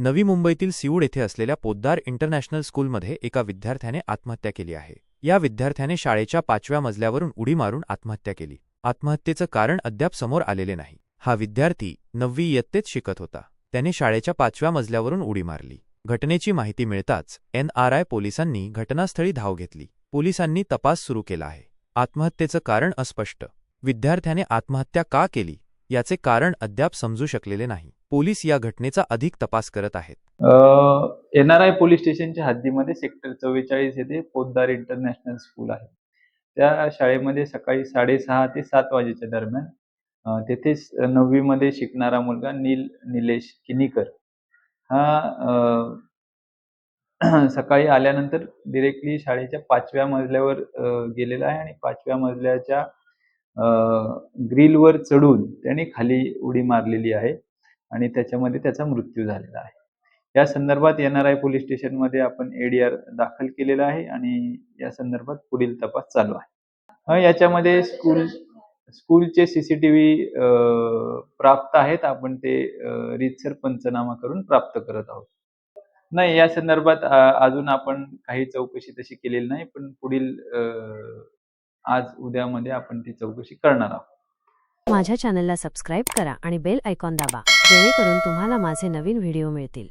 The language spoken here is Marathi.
नवी मुंबईतील सिऊड येथे असलेल्या पोद्दार इंटरनॅशनल स्कूलमध्ये एका विद्यार्थ्याने आत्महत्या केली आहे. या विद्यार्थ्याने शाळेच्या पाचव्या मजल्यावरून उडी मारून आत्महत्या केली. आत्महत्येचं कारण अद्याप समोर आलेले नाही. हा विद्यार्थी नववी इयत्तेत शिकत होता. त्याने शाळेच्या पाचव्या मजल्यावरून उडी मारली. घटनेची माहिती मिळताच एनआरआय पोलिसांनी घटनास्थळी धाव घेतली. पोलिसांनी तपास सुरू केला आहे. आत्महत्येचं कारण अस्पष्ट. विद्यार्थ्याने आत्महत्या का केली? याचे कारण अद्याप समजू शकलेले नाही. पोलीस या घटनेचा अधिक तपास करत आहेत. एन आर आय पोलीस स्टेशनच्या हद्दीमध्ये सेक्टर चव्वेचाळीस येथे पोद्दार इंटरनॅशनल स्कूल आहे. त्या शाळेमध्ये सकाळी साडेसहा ते सात वाजेच्या दरम्यान तेथे तेथेच नववीमध्ये शिकणारा मुलगा नील निलेश किनीकर हा सकाळी आल्यानंतर डिरेक्टली शाळेच्या पाचव्या मजल्यावर गेलेला आहे आणि पाचव्या मजल्याच्या ग्रिलवर चढून त्याने खाली उडी मारलेली आहे आणि त्याच्यामध्ये त्याचा मृत्यू झालेला आहे. या संदर्भात एन आर आय पोलीस स्टेशनमध्ये आपण एडीआर दाखल केलेला आहे आणि या संदर्भात पुढील तपास चालू आहे. याच्यामध्ये स्कूल स्कूलचे सीसीटीव्ही प्राप्त आहेत. आपण ते रीतसर पंचनामा करून प्राप्त करत आहोत. नाही या संदर्भात अजून आपण काही चौकशी तशी केलेली नाही पण पुढील आज उद्यामध्ये आपण ती चौकशी करणार आहोत. माझ्या चॅनलला सबस्क्राईब करा आणि बेल आयकॉन दाबा जेणेकरून तुम्हाला माझे नवीन व्हिडिओ मिळतील.